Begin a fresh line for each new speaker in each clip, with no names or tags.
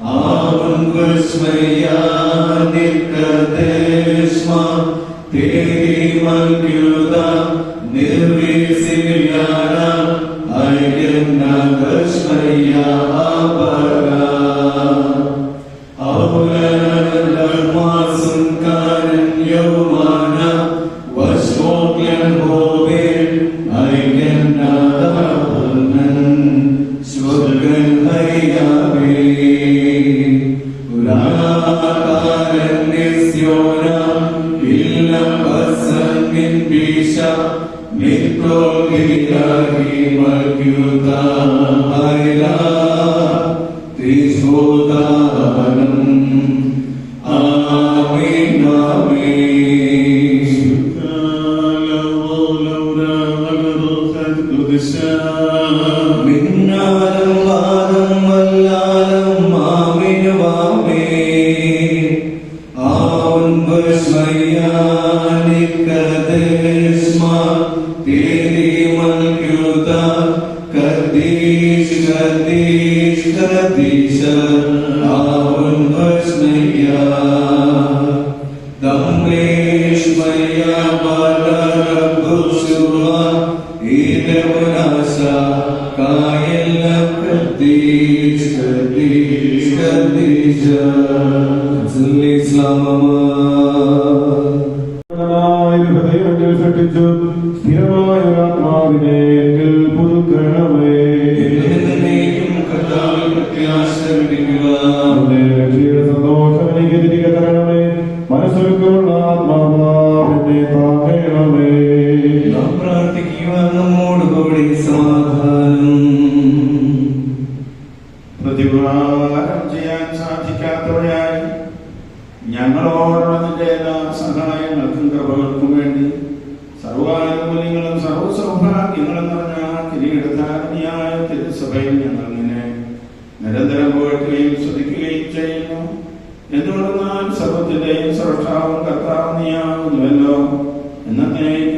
Avon Vashmaya, Nikadeshma, Teri Malkyuda,
Ganesh, Ganesh, Ganesh, Avun Vasmaya,
Dhamesh Maya Bala
Rabbu Surva, Idevanasa, Kayala Ganesh, Ganesh, Ganesh, Zulli Islamama.
നാം നമ്മോട് കൂടി സമാധാനം
പ്രതിഭാരം ചെയ്യാൻ സാധിക്കാത്തവരായി ഞങ്ങളോടുള്ള നിന്റെ എല്ലാ സഹായങ്ങൾക്കും കൃപകൾക്കും വേണ്ടി സർവാനുകൂല്യങ്ങളും സർവസൗഭാഗ്യങ്ങളും നിറഞ്ഞ കിരീടധാരണിയായ തിരുസഭയിൽ ഞങ്ങൾ നിന്നെ നിരന്തരം പോയിട്ടുകയും ശ്രദ്ധിക്കുകയും ചെയ്യുന്നു. എന്തുകൊണ്ടെന്നാൽ സർവത്തിന്റെയും സ്രഷ്ടാവും കർത്താവും നീയാകുന്നുവല്ലോ എന്നേക്കും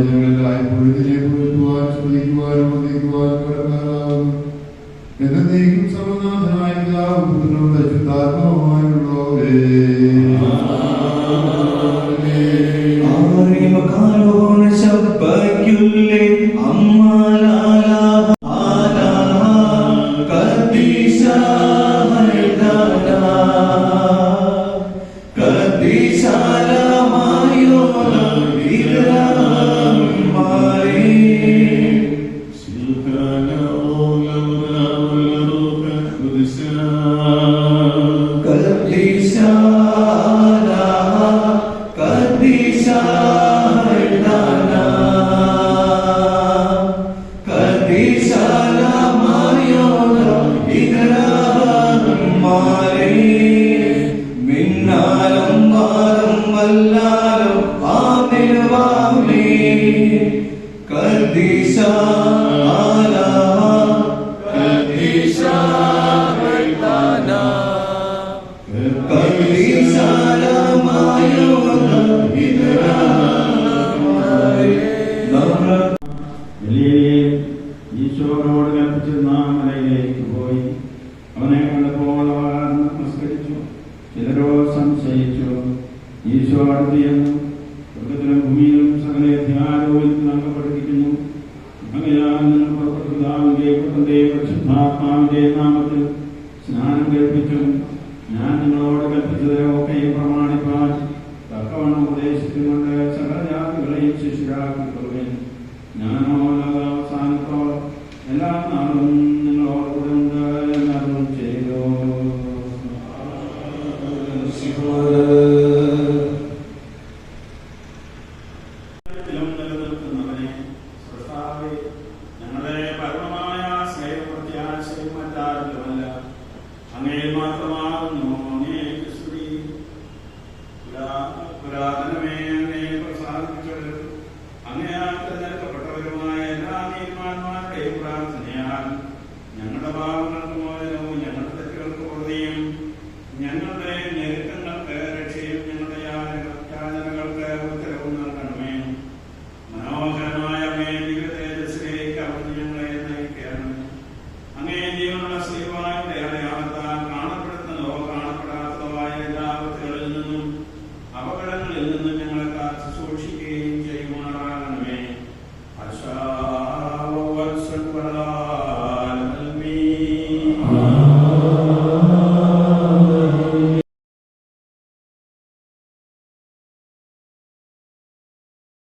ഞങ്ങളെല്ലായ്പ്പോഴും നിന്നെ പുകഴ്ത്തുവാനും സ്തുതിക്കുവാനും വന്ദിക്കുവാനും കടക്കാറാകുന്നു
സ്നാനം കേൾപ്പിച്ചും ഞാൻ നിങ്ങളോട് കൽപ്പിച്ചതിനൊക്കെയും പ്രമാണിപ്പാൻ തക്കവണ്ണം ഉപദേശിച്ചുകൊണ്ട് സകലജാതികളെയും ശിശുരാക്കിക്കൊള്ളുകയും ഞാനോ അവസാനത്തോ എല്ലാ നാളും ദൈവപ്രാൻ സ്നേഹാൽ ഞങ്ങളുടെ ഭാവങ്ങൾക്ക് മോചനവും ഞങ്ങളുടെ തെറ്റുകൾക്ക് കോടതിയും ഞങ്ങളുടെ